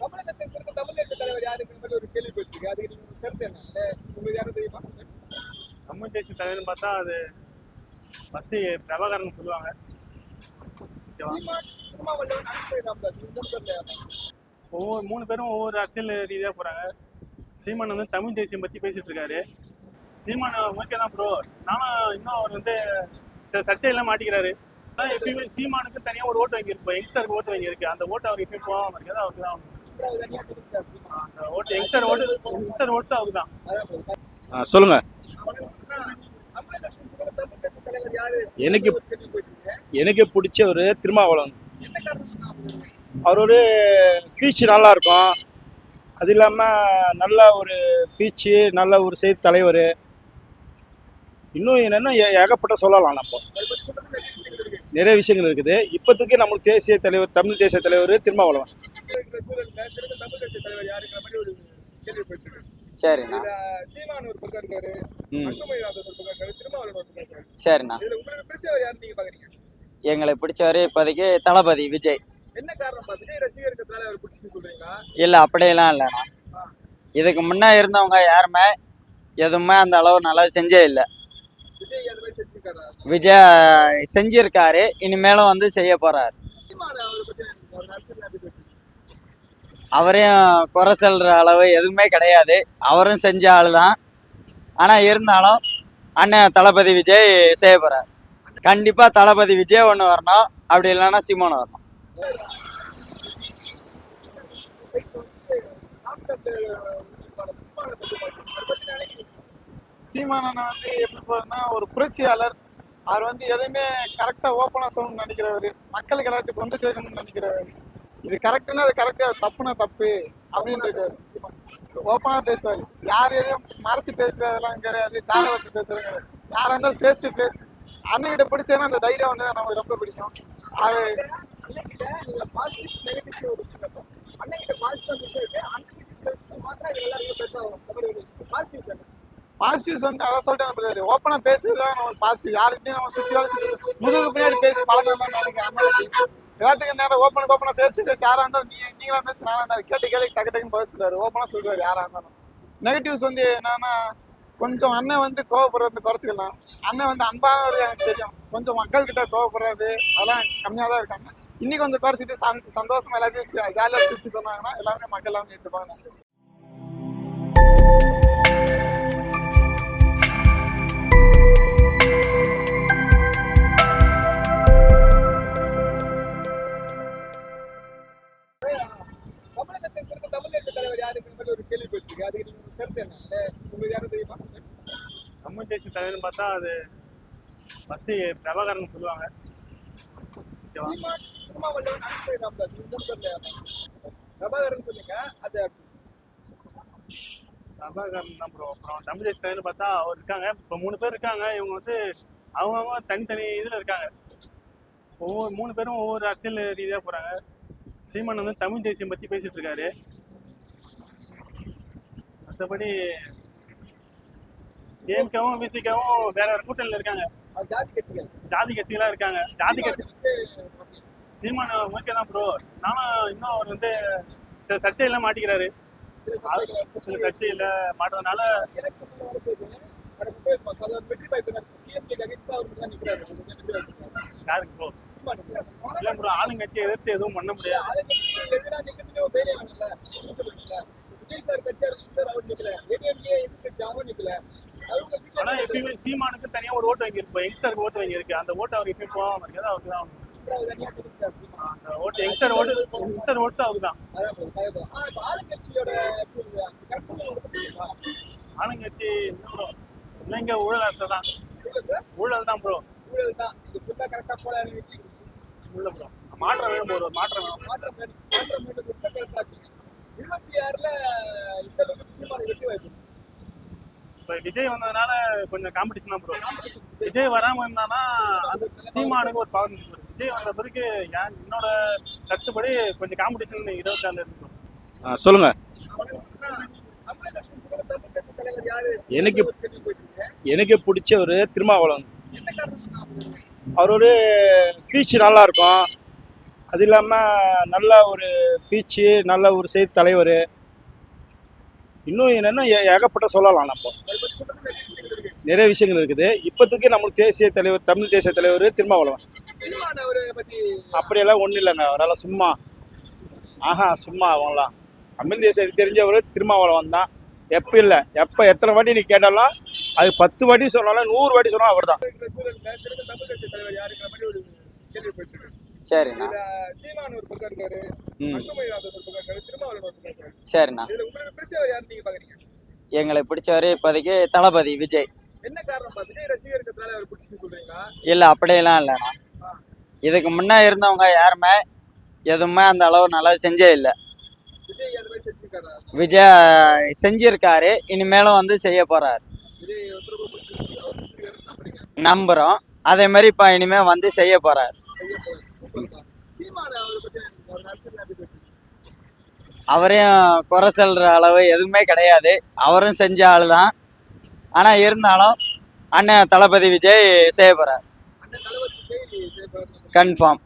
தமிழகத்திற்கு இருக்க தமிழ் தேச தலைவர் மாதிரி ஒரு கேள்வி போயிருக்கு அதுக்கு நீங்க உங்க கருத்து என்ன? உங்களுக்கு யாரும் தெரியுமா? தமிழ் தேசிய தலைவர்னு பார்த்தா அது ஃபஸ்ட்டு பிரபாகரன் சொல்லுவாங்க. யாரு? ஒவ்வொரு மூணு பேரும் ஒவ்வொரு அரசியல் ரீதியாக போகிறாங்க சீமான் வந்து தமிழ் தேசியம் பற்றி பேசிட்டு இருக்காரு. சீமான் ஓகே தான் ப்ரோ நானும் இன்னும் அவர் வந்து சில சர்ச்சையெல்லாம் மாட்டிக்கிறாரு. எப்பயுமே சீமானுக்கு தனியாக ஒரு ஓட்டு வாங்கியிருப்போம் யங்ஸ்டருக்கு ஓட்டு வாங்கியிருக்கு. அந்த ஓட்டு அவர் எப்பயும் போகாமல் இருக்காது அவருக்கு தான் அந்த ஓட்டு யங்ஸ்டர் ஓட்டு யங்ஸ்டர் ஓட்ஸ் அவருக்கு தான் ஆ, சொல்லுங்க. எனக்கு எனக்கு பிடிச்ச ஒரு திருமாவளம் அவர் ஒரு ஸ்பீச் நல்லா இருக்கும் அது இல்லாமல் நல்ல ஒரு ஸ்பீச்சு நல்ல ஒரு செய்தி தலைவர். இன்னும் என்னென்ன ஏ- ஏகப்பட்ட சொல்லலாம் நம்ம. நிறைய விஷயங்கள் இருக்குது. இப்போதைக்கு நம்மளுக்கு தேசிய தலைவர் தமிழ் தேசிய தலைவர் திருமாவளவன். சரிண்ணா. சரிண்ணா. உங்களுக்கு பிடிச்சவர் இப்போதைக்கு தளபதி விஜய். என்ன காரணம் பா? விஜய் ரசிகர் இருக்கிறதுனால அவர் பிடிச்சின்னு சொல்றீங்களா? இல்லை அப்படியெல்லாம் இல்லைண்ணா. இதுக்கு முன்னே இருந்தவங்க யாருமே எதுவுமே அந்த அளவு நல்லா செஞ்சே இல்லை விஜய் அந்த மாதிரி செஞ்சிருக்காரா விஜய் செஞ்சிருக்காரு. இனிமேலும் வந்து செய்ய போறாரு. அவரையும் குறை சொல்ற அளவு எதுவுமே கிடையாது. அவரும் செஞ்ச ஆள் தான் ஆனா இருந்தாலும் அண்ணன் தளபதி விஜய் செய்ய போறாரு. கண்டிப்பா தளபதி விஜய் ஒன்று வரணும். அப்படி இல்லைன்னா சிமோன் வரணும். சாப்பிட்ட சீமானை பத்தி பாருங்க. அதை பத்தி நினைக்கிறீங்க சீமானனை வந்து எப்படி போறதுன்னா ஒரு புரட்சியாளர். அவர் வந்து எதையுமே கரெக்டாக ஓப்பனாக சொல்லணும்னு நினைக்கிறவர். மக்களுக்கு எல்லாத்தையும் கொண்டு சேர்க்கணும்னு நினைக்கிறவர். இது கரெக்டுன்னா அது கரெக்டா தப்புனா தப்பு அப்படின்னு இருக்காரு ஓப்பனாக பேசுவார். யார் எதையும் மறைச்சு பேசுறதெல்லாம் கிடையாது. ஜாட வச்சு பேசுறது கிடையாது. இருந்தாலும் ஃபேஸ் டு ஃபேஸ் அண்ணகிட்ட பிடிச்சேன்னா அந்த தைரியம் வந்து நமக்கு ரொம்ப பிடிக்கும். அது அண்ணன்கிட்ட பாசிட்டிவ் நெகட்டிவ் ஒரு விஷயம் இருக்கும். பாசிட்டிவ் விஷயம் இருக்கு அண்ணகிட்ட மாத்திரம் இது ஒரு விஷயம். பாசிட்டிவ் சார் பாசிட்டிவ்ஸ் வந்து அதான் சொல்லிட்டு பிரதர் ஓப்பனா பேசுறதுதான் நம்ம பாசிட்டிவ் யாருக்கிட்டையும் நம்ம சுற்றி முதுகு பின்னாடி பேசி பழக்கம் நினைக்கிறேன். எல்லாத்துக்கும் நேரம் ஓப்பன் ஓப்பனா ஃபேஸ் டு ஃபேஸ் யாரா இருந்தாலும் நீ நீங்களா பேசி நானா இருந்தாலும் கேட்டு கேட்டு டக்கு டக்குன்னு பேசுறாரு ஓப்பனாக ஓப்பனா சொல்லுவாரு யாரா இருந்தாலும். நெகட்டிவ்ஸ் வந்து என்னன்னா கொஞ்சம் அண்ணன் வந்து கோவப்படுறது குறைச்சிக்கலாம். அண்ணன் வந்து அன்பானவர் எனக்கு தெரியும். கொஞ்சம் மக்கள்கிட்ட கோவப்படுறது அதெல்லாம் கம்மியாக தான் இருக்காங்க. இன்னைக்கு கொஞ்சம் குறைச்சிட்டு சந் சந்தோஷமா எல்லாத்தையும் ஜாலியாக சிரிச்சு சொன்னாங்கன்னா எல்லாருமே மக்கள் எல்லாம் கேட்டுப்பாங்க பார்த்தா அது ஃபஸ்ட்டு பிரபாகரன் சொல்லுவாங்க? பிரபாகரன் சொன்னீங்க அது பிரபாகரன் தான் ப்ரோ அப்புறம் தமிழ் தலைவர்னு பார்த்தா அவர் இருக்காங்க. இப்போ மூணு பேர் இருக்காங்க. இவங்க வந்து அவங்கவுங்க தனித்தனி இதில் இருக்காங்க. ஒவ்வொரு மூணு பேரும் ஒவ்வொரு அரசியல் ரீதியாக போகிறாங்க சீமான் வந்து தமிழ் தேசியம் பற்றி பேசிட்டு இருக்காரு. மற்றபடி டிஎம்கேவும் விசிகாவும் வேற வேற கூட்டணியில் இருக்காங்க. ஜாதி கட்சிகள். ஜாதி கட்சிகளாக இருக்காங்க. ஜாதி கட்சி சீமான் ஓகே தான் ப்ரோ நானும் இன்னும் அவர் வந்து சில சர்ச்சையெல்லாம் மாட்டிக்கிறாரு. சில சர்ச்சையில் மாட்டுறதுனால யாருக்கு ப்ரோ. இல்லை ப்ரோ ஆளுங்கட்சி எதிர்த்து எதுவும் பண்ண முடியாது? விஜய் சார் கட்சியா இருந்தாரு, அவர் நிக்கல. ADMK எதிர்க்கட்சி அவரும் நிக்கல. ஆனா எப்பயுமே சீமானுக்கு தனியா ஒரு ஓட்டு வாங்கியிருப்போம் யங்ஸ்டருக்கு ஓட்டு வாங்கியிருக்கு அந்த ஓட்டு அவர் எப்பயும் போகாம இருக்காது அவருக்கு தான் அந்த ஓட்டு யங்ஸ்டர் ஓட்டு யங்ஸ்டர் ஓட்ஸ் அவருக்கு தான் ஆளுங்கட்சி ஊழல் அரசு தான் ஊழல் தான் ப்ரோ ஊழல் தான். இது full-ஆ போல உள்ள ப்ரோ மாற்றம் வேணும் ப்ரோ மாற்றம் வேணும் மாற்றம் மாற்றம் வேண்டும். இருபத்தி ஆறுல இந்த அளவுக்கு இப்போ விஜய் வந்ததுனால கொஞ்சம் காம்படிஷன் தான் ப்ரோ விஜய் வராமல் இருந்தானா அது சீமானுக்கு ஒரு பவர் விஜய் வந்த பிறகு ஏன் என்னோட கட்டுப்படி கொஞ்சம் காம்படிஷன் இருபத்தாறுல இருக்கு இருக்கும் ஆ, சொல்லுங்க. எனக்கு ஒரு எனக்கு பிடிச்சவர் திருமாவளவன். என்ன அவரோட ஸ்பீச் நல்லா இருக்கும். அது இல்லாமல் நல்ல ஒரு ஸ்பீச்சு நல்ல ஒரு செய்தி தலைவர். இன்னும் என்னென்னா ஏ- ஏகப்பட்ட சொல்லலாம் நம்ம. நிறைய விஷயங்கள் இருக்குது. இப்போதைக்கு நம்மளுக்கு தேசிய தலைவர் தமிழ் தேசிய தலைவர் திருமாவளவன். அப்படியெல்லாம் ஒன்றும் இல்லைங்க அவரால் சும்மா ஆஹா சும்மா அவங்களாம் தமிழ் தேசியம் தெரிஞ்சவர் திருமாவளவன் தான். எப்போ இல்லை? எப்போ எத்தனை வாட்டி நீ கேட்டாலும் அது பத்து வாட்டி சொன்னாலும் நூறு வாட்டி சொன்னாலும் அவர் தான் சரிண்ணா. சீமான் ஒரு பக்கம் இருக்காரு சரிண்ணா. உங்களுக்கு பிடிச்சவர் இப்போதைக்கு தளபதி விஜய். என்ன காரணம் விஜய் ரசிகர் இல்லை அப்படியெல்லாம் இல்லைண்ணா. இதுக்கு முன்னே இருந்தவங்க யாருமே எதுவுமே அந்த அளவு நல்லா செஞ்சே இல்லை. விஜய் செஞ்சிருக்காரா? இனிமேலும் வந்து செய்ய போறாரு. நம்புறோம். அதே மாதிரி இப்போ இனிமே வந்து செய்ய போறாரு ஐயா, சூப்பர்ப்பா. சீமான் அவரை பத்தி அவர் அரசியல் எப்படி இருக்கு? அவரையும் குறை சொல்கிற அளவு எதுவுமே கிடையாது. அவரும் செஞ்ச ஆள் தான் ஆனால் இருந்தாலும் அண்ணன் தளபதி விஜய் செய்யப்படுறார் கன்ஃபார்ம்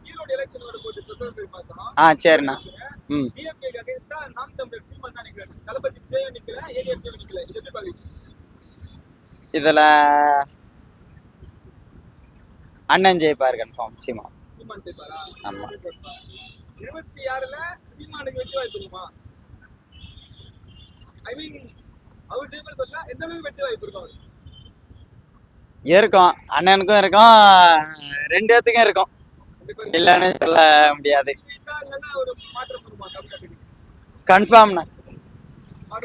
ஆ சரிண்ணா. ம். இதில் அண்ணன் ஜெயிப்பார் கன்ஃபார்ம் சீமா ஆமாம் இருபத்தி ஆறுல சீமானுக்கு வெற்றி வாய்ப்பு இருக்குமா? ஐ மீன் அவர் ஜெயிப்பார் சொல்ல எந்த அளவுக்கு வெற்றி வாய்ப்பு இருக்கும் அவருக்கு? இருக்கும். அண்ணனுக்கும் இருக்கும். ரெண்டு பேத்துக்கும் இருக்கும். கண்டிப்பா. இல்லைன்னு சொல்ல முடியாது. கன்ஃபார்ம்ண்ணா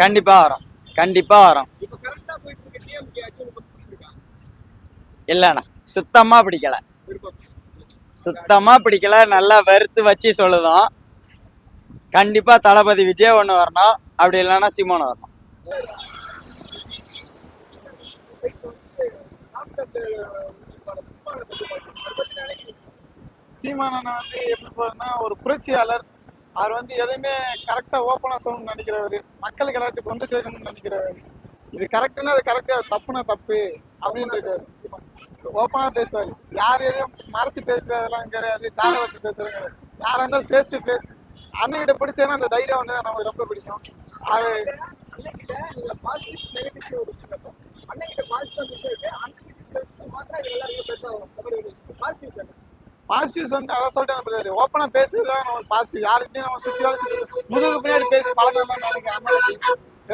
கண்டிப்பாக வரும்? கண்டிப்பாக வரும். இப்ப கரெக்டா போயிட்டு சுத்தமாக பிடிக்கல. நல்லா வறுத்து வச்சு சொல்லுதோம் கண்டிப்பாக தளபதி விஜய் ஒன்று வரணும். அப்படி இல்லைன்னா சிமோன் வரணும். சீமானண்ணா வந்து எப்படி போறதுன்னா ஒரு புரட்சியாளர். அவர் வந்து எதையுமே கரெக்டா ஓப்பனா சொல்லணும்னு நினைக்கிறவர். மக்களுக்கு எல்லாத்தையும் கொண்டு சேர்க்கணும்னு நினைக்கிறவர். இது கரெக்டுன்னா அது கரெக்டா தப்புனா தப்பு. அப்படின்றது ஓப்பனா பேசுவார். யார் எதையும் மறைச்சு பேசுறதெல்லாம் கிடையாது. ஜாட வச்சு பேசுறது கிடையாது. யாரா இருந்தாலும் ஃபேஸ் டு ஃபேஸ் அண்ணன்கிட்ட பிடிச்சேன்னா அந்த தைரியம் வந்து நமக்கு ரொம்ப பிடிக்கும். அது பாசிட்டிவ்ஸ் வந்து அதான் சொல்லிட்டேன் பிரதர். ஓப்பனா பேசுறதுதான் நம்ம பாசிட்டிவ் யாருக்கிட்டையும் நம்ம சுற்றி வேலை முதுகு பின்னாடி பேசி பழக்கம் நினைக்கிறேன் அந்த மாதிரி.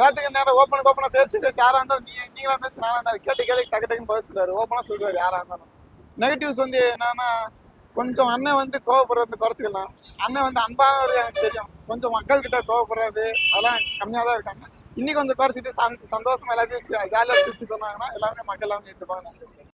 எல்லாத்துக்கும் நேரம் ஓப்பன் ஓப்பனா ஃபேஸ் டு ஃபேஸ் யாரா இருந்தாலும் நீ நீங்களா பேச நானாக இருந்தாலும் கேட்டு கேட்டு டக்கு டக்குன்னு பதில் சொல்லுவார். ஓப்பனா சொல்லுவாரு யாரா இருந்தாலும். நெகட்டிவ்ஸ் வந்து என்னன்னா கொஞ்சம் அண்ணன் வந்து கோவப்படுறது குறைச்சிக்கலாம். அண்ணன் வந்து அன்பானவர் எனக்கு தெரியும். கொஞ்சம் மக்கள்கிட்ட கோவப்படுறது அதெல்லாம் கம்மியாக தான் இருக்காங்க. இன்னைக்கு கொஞ்சம் குறைச்சிட்டு சந்- சந்தோஷமா எல்லாத்தையும் ஜாலியாக சிரிச்சு சொன்னாங்கன்னா எல்லாருமே மக்கள் எல்லாமே ஏற்றுப்பாங்க